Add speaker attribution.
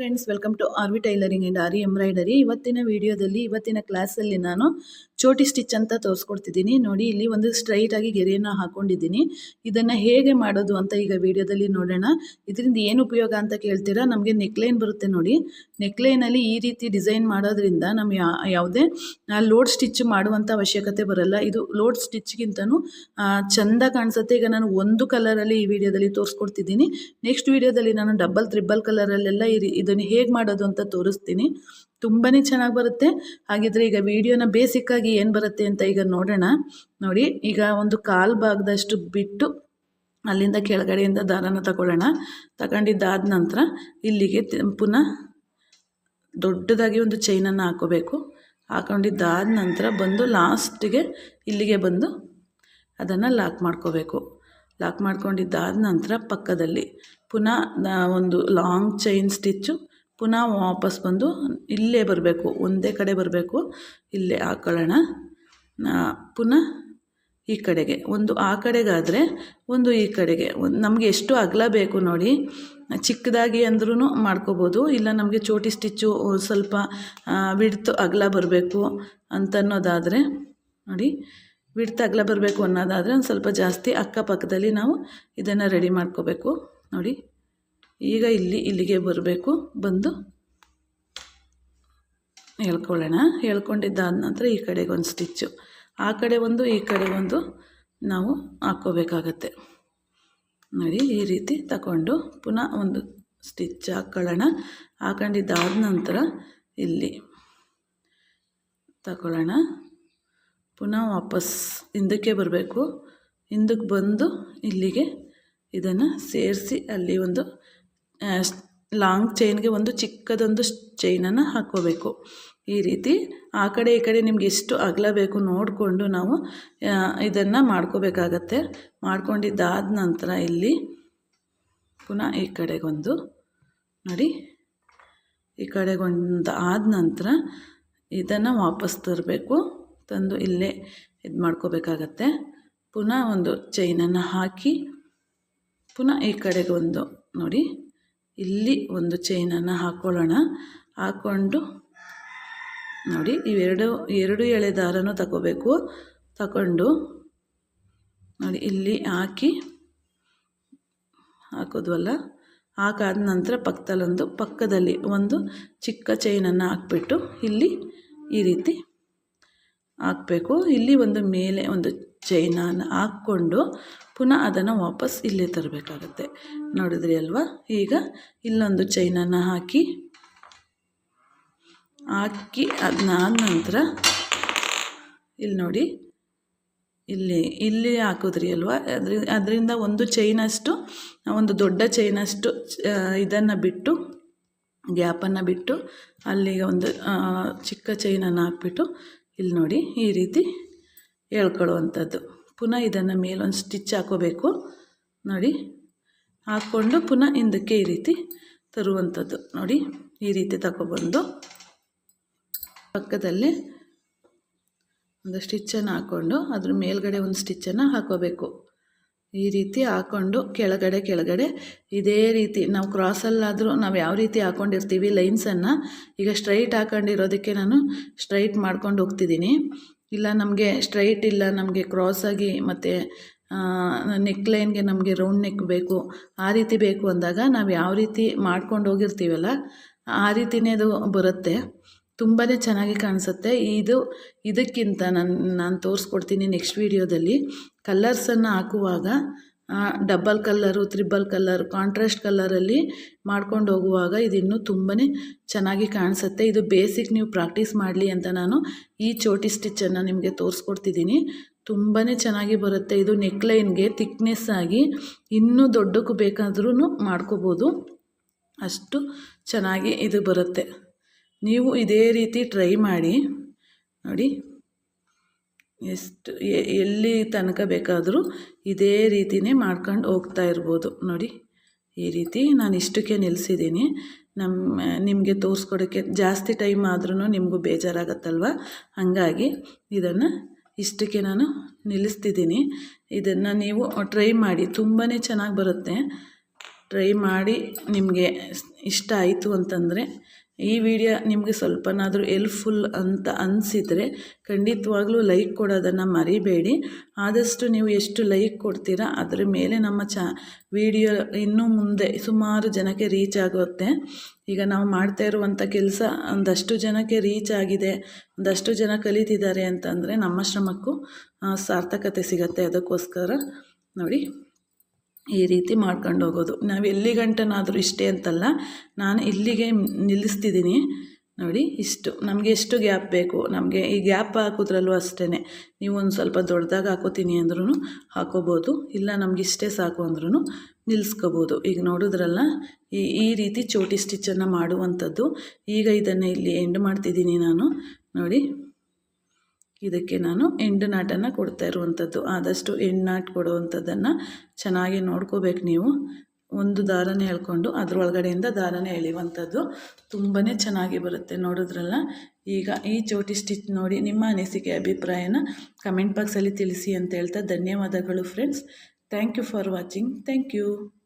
Speaker 1: Friends welcome to R V tailoring and aari embroidery ಇವತ್ತಿನ ವಿಡಿಯೋದಲ್ಲಿ, ಇವತ್ತಿನ ಕ್ಲಾಸಲ್ಲಿ ನಾನು ಚೋಟಿ ಸ್ಟಿಚ್ ಅಂತ ತೋರಿಸ್ಕೊಡ್ತಿದ್ದೀನಿ. ನೋಡಿ, ಇಲ್ಲಿ ಒಂದು ಸ್ಟ್ರೈಟ್ ಆಗಿ ಗೆರೆಯನ್ನು ಹಾಕೊಂಡಿದ್ದೀನಿ. ಇದನ್ನು ಹೇಗೆ ಮಾಡೋದು ಅಂತ ಈಗ ವಿಡಿಯೋದಲ್ಲಿ ನೋಡೋಣ. ಇದರಿಂದ ಏನು ಉಪಯೋಗ ಅಂತ ಕೇಳ್ತೀರಾ? ನಮಗೆ ನೆಕ್ಲೈನ್ ಬರುತ್ತೆ ನೋಡಿ. ನೆಕ್ಲೈನಲ್ಲಿ ಈ ರೀತಿ ಡಿಸೈನ್ ಮಾಡೋದ್ರಿಂದ ನಮ್ಮ ಯಾವುದೇ ಲೋಡ್ ಸ್ಟಿಚ್ ಮಾಡುವಂಥ ಅವಶ್ಯಕತೆ ಬರಲ್ಲ. ಇದು ಲೋಡ್ ಸ್ಟಿಚ್ಗಿಂತನೂ ಚೆಂದ ಕಾಣಿಸುತ್ತೆ. ಈಗ ನಾನು ಒಂದು ಕಲರಲ್ಲಿ ಈ ವಿಡಿಯೋದಲ್ಲಿ ತೋರಿಸ್ಕೊಡ್ತಿದ್ದೀನಿ. ನೆಕ್ಸ್ಟ್ ವಿಡಿಯೋದಲ್ಲಿ ನಾನು ಡಬಲ್ ತ್ರಿಬಲ್ ಕಲರಲ್ಲೆಲ್ಲ ಈ ಇದನ್ನು ಹೇಗೆ ಮಾಡೋದು ಅಂತ ತೋರಿಸ್ತೀನಿ. ತುಂಬಾ ಚೆನ್ನಾಗಿ ಬರುತ್ತೆ. ಹಾಗಿದ್ರೆ ಈಗ ವಿಡಿಯೋನ ಬೇಸಿಕ್ಕಾಗಿ ಏನು ಬರುತ್ತೆ ಅಂತ ಈಗ ನೋಡೋಣ. ನೋಡಿ, ಈಗ ಒಂದು ಕಾಲು ಭಾಗದಷ್ಟು ಬಿಟ್ಟು ಅಲ್ಲಿಂದ ಕೆಳಗಡೆಯಿಂದ ದಾರನ ತಗೊಳ್ಳೋಣ. ತಗೊಂಡಿದ್ದಾದ ನಂತರ ಇಲ್ಲಿಗೆ ಪುನಃ ದೊಡ್ಡದಾಗಿ ಒಂದು ಚೈನನ್ನು ಹಾಕೋಬೇಕು. ಹಾಕೊಂಡಿದ್ದಾದ ನಂತರ ಬಂದು ಲಾಸ್ಟಿಗೆ ಇಲ್ಲಿಗೆ ಬಂದು ಅದನ್ನು ಲಾಕ್ ಮಾಡ್ಕೋಬೇಕು. ಲಾಕ್ ಮಾಡ್ಕೊಂಡಿದ್ದಾದ ನಂತರ ಪಕ್ಕದಲ್ಲಿ ಪುನಃ ಒಂದು ಲಾಂಗ್ ಚೈನ್ ಸ್ಟಿಚ್ಚು ಪುನಃ ವಾಪಸ್ ಬಂದು ಇಲ್ಲೇ ಬರಬೇಕು, ಒಂದೇ ಕಡೆ ಬರಬೇಕು, ಇಲ್ಲೇ ಹಾಕೊಳ್ಳೋಣ. ಪುನಃ ಈ ಕಡೆಗೆ, ಒಂದು ಆ ಕಡೆಗಾದರೆ ಒಂದು ಈ ಕಡೆಗೆ. ಒಂದು ನಮಗೆ ಎಷ್ಟು ಅಗಲ ಬೇಕು ನೋಡಿ, ಚಿಕ್ಕದಾಗಿ ಅಂದ್ರೂ ಮಾಡ್ಕೋಬೋದು, ಇಲ್ಲ ನಮಗೆ ಚೋಟಿ ಸ್ಟಿಚ್ಚು ಸ್ವಲ್ಪ ವಿಡ್ತು ಅಗಲ ಬರಬೇಕು ಅಂತನ್ನೋದಾದರೆ ನೋಡಿ ವಿಡ್ತ್ ಅಗಲ ಬರಬೇಕು ಅನ್ನೋದಾದರೆ ಒಂದು ಸ್ವಲ್ಪ ಜಾಸ್ತಿ ಅಕ್ಕಪಕ್ಕದಲ್ಲಿ ನಾವು ಇದನ್ನು ರೆಡಿ ಮಾಡ್ಕೋಬೇಕು. ನೋಡಿ, ಈಗ ಇಲ್ಲಿ, ಇಲ್ಲಿಗೆ ಬರಬೇಕು. ಬಂದು ಹೇಳ್ಕೊಳ್ಳೋಣ. ಹೇಳ್ಕೊಂಡಿದ್ದಾದ ನಂತರ ಈ ಕಡೆಗೆ ಒಂದು ಸ್ಟಿಚ್ಚು. ಆ ಕಡೆ ಒಂದು, ಈ ಕಡೆ ಒಂದು ನಾವು ಹಾಕ್ಕೋಬೇಕಾಗತ್ತೆ. ನೋಡಿ, ಈ ರೀತಿ ತಗೊಂಡು ಪುನಃ ಒಂದು ಸ್ಟಿಚ್ ಹಾಕ್ಕೊಳ್ಳೋಣ. ಹಾಕೊಂಡಿದ್ದಾದ ನಂತರ ಇಲ್ಲಿ ತಗೊಳ್ಳೋಣ. ಪುನಃ ವಾಪಸ್ ಹಿಂದಕ್ಕೆ ಬರಬೇಕು. ಹಿಂದಕ್ಕೆ ಬಂದು ಇಲ್ಲಿಗೆ ಇದನ್ನು ಸೇರಿಸಿ ಅಲ್ಲಿ ಒಂದು ಲಾಂಗ್ ಚೈನ್ಗೆ ಒಂದು ಚಿಕ್ಕದೊಂದು ಚೈನನ್ನು ಹಾಕ್ಕೋಬೇಕು ಈ ರೀತಿ ಆ ಕಡೆ ಈ ಕಡೆ ನಿಮ್ಗೆ ಎಷ್ಟು ಅಗಲ ಬೇಕು ನೋಡಿಕೊಂಡು ನಾವು ಇದನ್ನು ಮಾಡ್ಕೋಬೇಕಾಗತ್ತೆ. ಮಾಡ್ಕೊಂಡಿದ್ದಾದ ನಂತರ ಇಲ್ಲಿ ಪುನಃ ಈ ಕಡೆಗೊಂದು, ನೋಡಿ, ಈ ಕಡೆಗೊಂದು ಆದ ನಂತರ ಇದನ್ನು ವಾಪಸ್ ತರಬೇಕು. ತಂದು ಇಲ್ಲೇ ಇದು ಮಾಡ್ಕೋಬೇಕಾಗತ್ತೆ. ಪುನಃ ಒಂದು ಚೈನನ್ನು ಹಾಕಿ, ಪುನಃ ಈ ಕಡೆಗೆ ಒಂದು ನೋಡಿ, ಇಲ್ಲಿ ಒಂದು ಚೈನನ್ನು ಹಾಕ್ಕೊಳ್ಳೋಣ ಹಾಕ್ಕೊಂಡು ನೋಡಿ ಇವೆರಡು ಎರಡು ಎಳೆ ದಾರನೂ ತಗೋಬೇಕು. ತಗೊಂಡು ನೋಡಿ, ಇಲ್ಲಿ ಹಾಕಿ ಹಾಕೋದ್ವಲ್ಲ? ಹಾಕಾದ ನಂತರ ಪಕ್ಕದಲ್ಲೊಂದು, ಪಕ್ಕದಲ್ಲಿ ಒಂದು ಚಿಕ್ಕ ಚೈನನ್ನು ಹಾಕ್ಬಿಟ್ಟು ಇಲ್ಲಿ ಈ ರೀತಿ ಹಾಕಬೇಕು. ಇಲ್ಲಿ ಒಂದು ಮೇಲೆ ಒಂದು ಚೈನನ್ನು ಹಾಕ್ಕೊಂಡು ಪುನಃ ಅದನ್ನು ವಾಪಸ್ ಇಲ್ಲೇ ತರಬೇಕಾಗತ್ತೆ. ನೋಡಿದ್ರಿ ಅಲ್ವಾ? ಈಗ ಇಲ್ಲೊಂದು ಚೈನನ್ನು ಹಾಕಿ ಹಾಕಿ ಅದನ್ನಾದ ನಂತರ ಇಲ್ಲಿ ನೋಡಿ, ಇಲ್ಲಿ ಇಲ್ಲಿ ಹಾಕಿದ್ರಿ ಅಲ್ವಾ? ಅದ್ರ, ಅದರಿಂದ ಒಂದು ಚೈನಷ್ಟು ಒಂದು ದೊಡ್ಡ ಚೈನಷ್ಟು ಇದನ್ನು ಬಿಟ್ಟು ಗ್ಯಾಪನ್ನು ಬಿಟ್ಟು, ಅಲ್ಲಿಗೆ ಒಂದು ಚಿಕ್ಕ ಚೈನನ್ನು ಹಾಕ್ಬಿಟ್ಟು ಇಲ್ಲಿ ನೋಡಿ ಈ ರೀತಿ ಹೇಳ್ಕೊಳ್ಳುವಂಥದ್ದು. ಪುನಃ ಇದನ್ನು ಮೇಲೊಂದು ಸ್ಟಿಚ್ ಹಾಕೋಬೇಕು. ನೋಡಿ, ಹಾಕ್ಕೊಂಡು ಪುನಃ ಹಿಂದಕ್ಕೆ ಈ ರೀತಿ ತರುವಂಥದ್ದು. ನೋಡಿ, ಈ ರೀತಿ ತಗೊಬಂದು ಪಕ್ಕದಲ್ಲಿ ಒಂದು ಸ್ಟಿಚ್ಚನ್ನು ಹಾಕ್ಕೊಂಡು ಅದ್ರ ಮೇಲ್ಗಡೆ ಒಂದು ಸ್ಟಿಚ್ಚನ್ನು ಹಾಕೋಬೇಕು. ಈ ರೀತಿ ಹಾಕ್ಕೊಂಡು ಕೆಳಗಡೆ ಕೆಳಗಡೆ ಇದೇ ರೀತಿ ನಾವು ಕ್ರಾಸಲ್ಲಾದರೂ ನಾವು ಯಾವ ರೀತಿ ಹಾಕ್ಕೊಂಡಿರ್ತೀವಿ ಲೈನ್ಸನ್ನು ಈಗ ಸ್ಟ್ರೈಟ್ ಹಾಕೊಂಡಿರೋದಕ್ಕೆ ನಾನು ಸ್ಟ್ರೈಟ್ ಮಾಡ್ಕೊಂಡು ಹೋಗ್ತಿದ್ದೀನಿ. ಇಲ್ಲ ನಮಗೆ ಸ್ಟ್ರೈಟ್ ಇಲ್ಲ, ನಮಗೆ ಕ್ರಾಸಾಗಿ ಮತ್ತು ನೆಕ್ ಲೈನ್ಗೆ ನಮಗೆ ರೌಂಡ್ ನೆಕ್ ಬೇಕು, ಆ ರೀತಿ ಬೇಕು ಅಂದಾಗ ನಾವು ಯಾವ ರೀತಿ ಮಾಡ್ಕೊಂಡು ಹೋಗಿರ್ತೀವಲ್ಲ, ಆ ರೀತಿಯೇ ಅದು ಬರುತ್ತೆ. ತುಂಬಾ ಚೆನ್ನಾಗಿ ಕಾಣಿಸುತ್ತೆ. ಇದು ಇದಕ್ಕಿಂತ ನಾನು ನಾನು ತೋರಿಸ್ಕೊಡ್ತೀನಿ ನೆಕ್ಸ್ಟ್ ವೀಡಿಯೋದಲ್ಲಿ. ಕಲ್ಲರ್ಸನ್ನು ಹಾಕುವಾಗ double colour triple colour contrast ಕಲ್ಲರಲ್ಲಿ ಮಾಡ್ಕೊಂಡು ಹೋಗುವಾಗ ಇದಿನ್ನೂ ತುಂಬಾ ಚೆನ್ನಾಗಿ ಕಾಣಿಸುತ್ತೆ. ಇದು ಬೇಸಿಕ್ ನೀವು ಪ್ರಾಕ್ಟೀಸ್ ಮಾಡಲಿ ಅಂತ ನಾನು ಈ ಚೋಟಿ ಸ್ಟಿಚ್ಚನ್ನು ನಿಮಗೆ ತೋರಿಸ್ಕೊಡ್ತಿದ್ದೀನಿ. ತುಂಬಾ ಚೆನ್ನಾಗಿ ಬರುತ್ತೆ. ಇದು ನೆಕ್ಲೈನ್ಗೆ ಥಿಕ್ನೆಸ್ ಆಗಿ ಇನ್ನೂ ದೊಡ್ಡಕ್ಕೂ ಬೇಕಾದ್ರೂ ಮಾಡ್ಕೋಬೋದು. ಅಷ್ಟು ಚೆನ್ನಾಗಿ ಇದು ಬರುತ್ತೆ. ನೀವು ಇದೇ ರೀತಿ ಟ್ರೈ ಮಾಡಿ, ನೋಡಿ, ಎಷ್ಟು ಎಲ್ಲಿ ತನಕ ಬೇಕಾದರೂ ಇದೇ ರೀತಿಯೇ ಮಾಡ್ಕೊಂಡು ಹೋಗ್ತಾ ಇರ್ಬೋದು. ನೋಡಿ, ಈ ರೀತಿ ನಾನು ಇಷ್ಟಕ್ಕೆ ನಿಲ್ಲಿಸಿದ್ದೀನಿ ನಮ್ಮ ನಿಮಗೆ ತೋರಿಸ್ಕೊಡೋಕ್ಕೆ ಜಾಸ್ತಿ ಟೈಮ್ ಆದ್ರೂ ನಿಮಗೂ ಬೇಜಾರಾಗತ್ತಲ್ವ? ಹಾಗಾಗಿ ಇದನ್ನು ಇಷ್ಟಕ್ಕೆ ನಾನು ನಿಲ್ಲಿಸ್ತಿದ್ದೀನಿ. ಇದನ್ನು ನೀವು ಟ್ರೈ ಮಾಡಿ ತುಂಬಾ ಚೆನ್ನಾಗಿ ಬರುತ್ತೆ. ಟ್ರೈ ಮಾಡಿ ನಿಮಗೆ ಇಷ್ಟ ಆಯಿತು ಅಂತಂದರೆ ಈ ವಿಡಿಯೋ ನಿಮಗೆ ಸ್ವಲ್ಪನಾದರೂ ಎಲ್ಪ್ಫುಲ್ ಅಂತ ಅನಿಸಿದರೆ ಖಂಡಿತವಾಗ್ಲೂ ಲೈಕ್ ಕೊಡೋದನ್ನು ಮರಿಬೇಡಿ. ಆದಷ್ಟು ನೀವು ಎಷ್ಟು ಲೈಕ್ ಕೊಡ್ತೀರಾ ಅದರ ಮೇಲೆ ನಮ್ಮ ಚ, ವಿಡಿಯೋ ಇನ್ನೂ ಮುಂದೆ ಸುಮಾರು ಜನಕ್ಕೆ ರೀಚ್ ಆಗುತ್ತೆ. ಈಗ ನಾವು ಮಾಡ್ತಾ ಇರುವಂಥ ಕೆಲಸ ಒಂದಷ್ಟು ಜನಕ್ಕೆ ರೀಚ್ ಆಗಿದೆ, ಒಂದಷ್ಟು ಜನ ಕಲಿತಿದ್ದಾರೆ ಅಂತಂದರೆ ನಮ್ಮ ಶ್ರಮಕ್ಕೂ ಸಾರ್ಥಕತೆ ಸಿಗುತ್ತೆ ಅದಕ್ಕೋಸ್ಕರ. ನೋಡಿ. ಈ ರೀತಿ ಮಾಡ್ಕೊಂಡು ಹೋಗೋದು. ನಾವು ಎಲ್ಲಿ ಗಂಟನಾದರೂ ಇಷ್ಟೇ ಅಂತಲ್ಲ, ನಾನು ಇಲ್ಲಿಗೆ ನಿಲ್ಲಿಸ್ತಿದ್ದೀನಿ ನೋಡಿ, ಇಷ್ಟು. ನಮಗೆ ಎಷ್ಟು ಗ್ಯಾಪ್ ಬೇಕು? ನಮಗೆ ಈ ಗ್ಯಾಪ್ ಹಾಕೋದ್ರಲ್ಲೂ ಅಷ್ಟೇ ನೀವು ಒಂದು ಸ್ವಲ್ಪ ದೊಡ್ಡದಾಗಿ ಹಾಕೋತೀನಿ ಅಂದ್ರೂ ಹಾಕೋಬೋದು. ಇಲ್ಲ ನಮ್ಗೆ ಇಷ್ಟೇ ಸಾಕು ಅಂದ್ರೂ ನಿಲ್ಲಿಸ್ಕೋಬೋದು ಈಗ ನೋಡಿದ್ರಲ್ಲ, ಈ ಈ ರೀತಿ ಚೋಟಿ ಸ್ಟಿಚ್ಚನ್ನು ಮಾಡುವಂಥದ್ದು. ಈಗ ಇದನ್ನು ಇಲ್ಲಿ ಎಂಡ್ ಮಾಡ್ತಿದ್ದೀನಿ ನಾನು. ನೋಡಿ. ಇದಕ್ಕೆ ನಾನು ಎಂಡು ನಾಟನ್ನು ಕೊಡ್ತಾ ಇರುವಂಥದ್ದು. ಆದಷ್ಟು ಎಂಡು ನಾಟ್ ಕೊಡುವಂಥದ್ದನ್ನು ಚೆನ್ನಾಗಿ ನೋಡ್ಕೋಬೇಕು ನೀವು. ಒಂದು ದಾರನೇ ಹೇಳ್ಕೊಂಡು ಅದರೊಳಗಡೆಯಿಂದ ದಾರನೇ ಎಳೆಯುವಂಥದ್ದು ತುಂಬಾ ಚೆನ್ನಾಗಿ ಬರುತ್ತೆ ನೋಡಿದ್ರಲ್ಲ. ಈಗ ಈ ಚೋಟಿ ಸ್ಟಿಚ್ ನೋಡಿ ನಿಮ್ಮ ಅನಿಸಿಕೆ, ಅಭಿಪ್ರಾಯನ ಕಮೆಂಟ್ ಬಾಕ್ಸಲ್ಲಿ ತಿಳಿಸಿ ಅಂತ ಹೇಳ್ತಾ ಧನ್ಯವಾದಗಳು friends. Thank you for watching. Thank you.